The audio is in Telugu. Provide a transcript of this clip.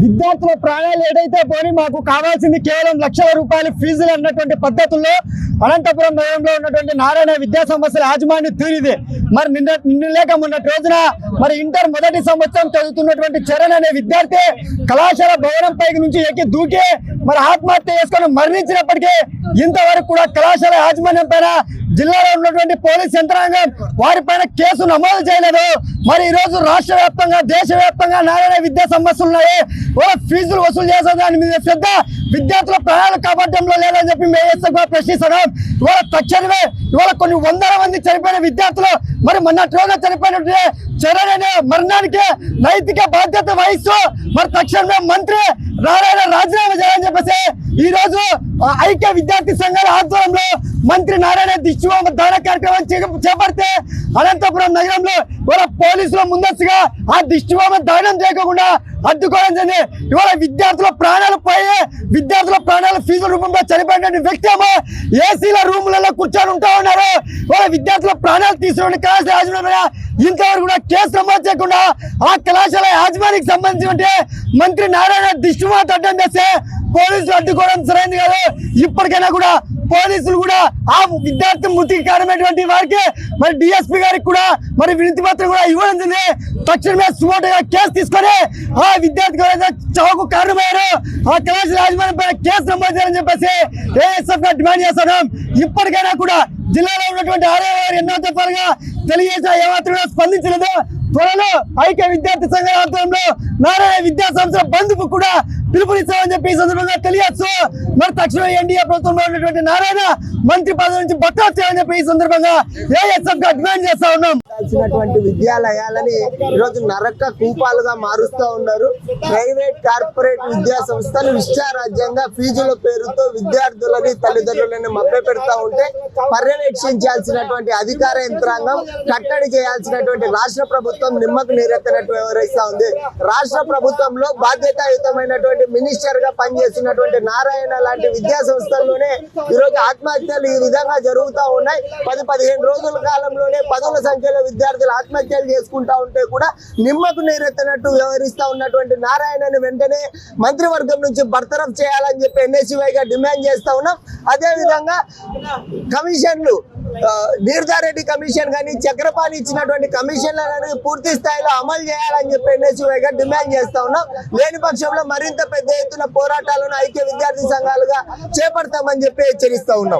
విద్యార్థుల ప్రాణాలు ఏదైతే పోని మాకు కావాల్సింది కేవలం లక్షల రూపాయలు ఫీజులు అన్నటువంటి పద్ధతుల్లో అనంతపురం నగరంలో ఉన్నటువంటి నారాయణ విద్యా సంస్థల యాజమాన్యం తీరిది. మరి నిన్న నిన్న లేక మొన్నటి రోజున మరి ఇంటర్ మొదటి సంవత్సరం చదువుతున్నటువంటి చరణ్ అనే విద్యార్థి కళాశాల భవనం పైకి నుంచి ఎక్కి దూకి మరి ఆత్మహత్య చేసుకొని మరణించినప్పటికీ ఇంతవరకు కూడా కళాశాల యాజమాన్యం పైన జిల్లాలో ఉన్నటువంటి పోలీస్ యంత్రాంగం వారిపైన కేసు నమోదు చేయలేదు. మరి ఈ రోజు రాష్ట్ర వ్యాప్తంగా దేశ వ్యాప్తంగా నారాయణ విద్యా సమస్యలు ఉన్నాయి వాళ్ళ ఫీజులు వసూలు చేసే దాని మీద శ్రద్ధ విద్యార్థుల ప్రాణాలు కాపాడటంలో లేదని చెప్పి మేము ప్రశ్నిస్తున్నాం. ఇవాళ తక్షణమే ఇవాళ కొన్ని వందల మంది చనిపోయిన విద్యార్థులు మరి మొన్నటి రోజున చనిపోయినట్టు చరణ్ మరణానికి నైతిక బాధ్యత వహిస్తూ మరి తక్షణమే మంత్రి నారాయణ రాజీనామా చేయాలని చెప్పేసి ఈ రోజు ఐక్య విద్యార్థి సంఘాల ఆధ్వర్యంలో మంత్రి నారాయణ దిశ దాన కార్యక్రమం చేపడితే అనంతపురం నగరంలో ఇవాళ పోలీసులు ముందస్తుగా ఆ దిష్టిబొమ్మ దానం చేయకుండా అడ్డుకోవడం జరిగింది. ఇవాళ విద్యార్థుల ప్రాణాలు పోయి విద్యార్థుల ప్రాణాలు ఫీజు రూపంలో చనిపోయిన వ్యక్తి ఏమో ఏసీల రూములలో కూర్చొని ఉంటా ఉన్నారు ఇవాళ విద్యార్థుల ప్రాణాలు తీసుకున్న కళాశాల యాజమాన్య ఇంతవరకు కూడా కేసు నమోదు చేయకుండా ఆ కళాశాల యాజమానికి సంబంధించి మంత్రి నారాయణ దిష్టిబొమ్మ అడ్డం చేస్తే పోలీసులు అడ్డుకోవడం సరైనది కాదు. ఇప్పటికైనా కూడా పోలీసులు కూడా ఆ విద్యార్థి మృతికి కారణమైనటువంటి వారికి మరి డిఎస్పీ గారికి కూడా మరి వినతి పత్రం కూడా ఇవ్వడం జరిగింది. తక్షణమే సుమోటగా కేసు తీసుకొని ఆ విద్యార్థి ఎవరైతే చావుకు కారణమయ్యారో ఆ కళాశాల యాజమాన్యం పైన కేసు నమోదు చేయాలని చెప్పేసి ఏఎస్ఎఫ్గా డిమాండ్ చేస్తున్నాం. ఇప్పటికైనా కూడా జిల్లాలో ఉన్నటువంటి ఆరో ఎన్నో దఫాలుగా తెలియజేసిన ఏమాత్రం స్పందించలేదు. త్వరలో ఐక్య విద్యార్థి సంఘాల ఆధ్వర్యంలో నారాయణ విద్యా సంస్థల బంధుకు కూడా పిలుపునిస్తామని చెప్పి ఈ సందర్భంగా తెలియచ్చు మరి తక్షణమే ఎన్డీఏ ప్రభుత్వంలో ఉన్నటువంటి నారాయణ మంత్రి పదవి నుంచి బట్టాలు చెప్పి ఈ సందర్భంగా ఏఎస్ఎఫ్గా డిమాండ్ చేస్తా ఉన్నాం. ఉండాల్సినటువంటి విద్యాలయాలని ఈరోజు నరక కూపాలుగా మారుస్తూ ఉన్నారు. ప్రైవేట్ కార్పొరేట్ విద్యా సంస్థలు ఇష్టారాజ్యంగా ఫీజుల పేరుతో విద్యార్థులని తల్లిదండ్రులని మభ్య పెడతా ఉంటే పర్యవేక్షించాల్సినటువంటి అధికార యంత్రాంగం కట్టడి చేయాల్సినటువంటి రాష్ట్ర ప్రభుత్వం నిమ్మకు నీరెత్తనట్టు వివరిస్తా ఉంది. రాష్ట్ర ప్రభుత్వంలో బాధ్యతాయుతమైనటువంటి మినిస్టర్గా పనిచేస్తున్నటువంటి నారాయణ లాంటి విద్యా సంస్థల్లోనే ఈరోజు ఆత్మహత్యలు ఈ విధంగా జరుగుతూ ఉన్నాయి. పది పదిహేను రోజుల కాలంలోనే పదవుల సంఖ్యలో విద్యార్థులు ఆత్మహత్యలు చేసుకుంటా ఉంటే కూడా నిమ్మకు నీరెత్తనట్టు వ్యవహరిస్తా ఉన్నటువంటి నారాయణని వెంటనే మంత్రివర్గం నుంచి బర్తరఫ్ చేయాలని చెప్పి NSUI గా డిమాండ్ చేస్తా ఉన్నాం. అదే విధంగా కమిషన్లు ఆ, కమిషన్ కానీ చక్రపాణి ఇచ్చినటువంటి కమిషన్లను పూర్తి స్థాయిలో అమలు చేయాలని చెప్పి NSUI గా డిమాండ్ చేస్తా ఉన్నాం. లేని పక్షంలో మరింత పెద్ద ఎత్తున పోరాటాలను ఐక్య విద్యార్థి సంఘాలుగా చేపడతామని చెప్పి హెచ్చరిస్తా ఉన్నాం.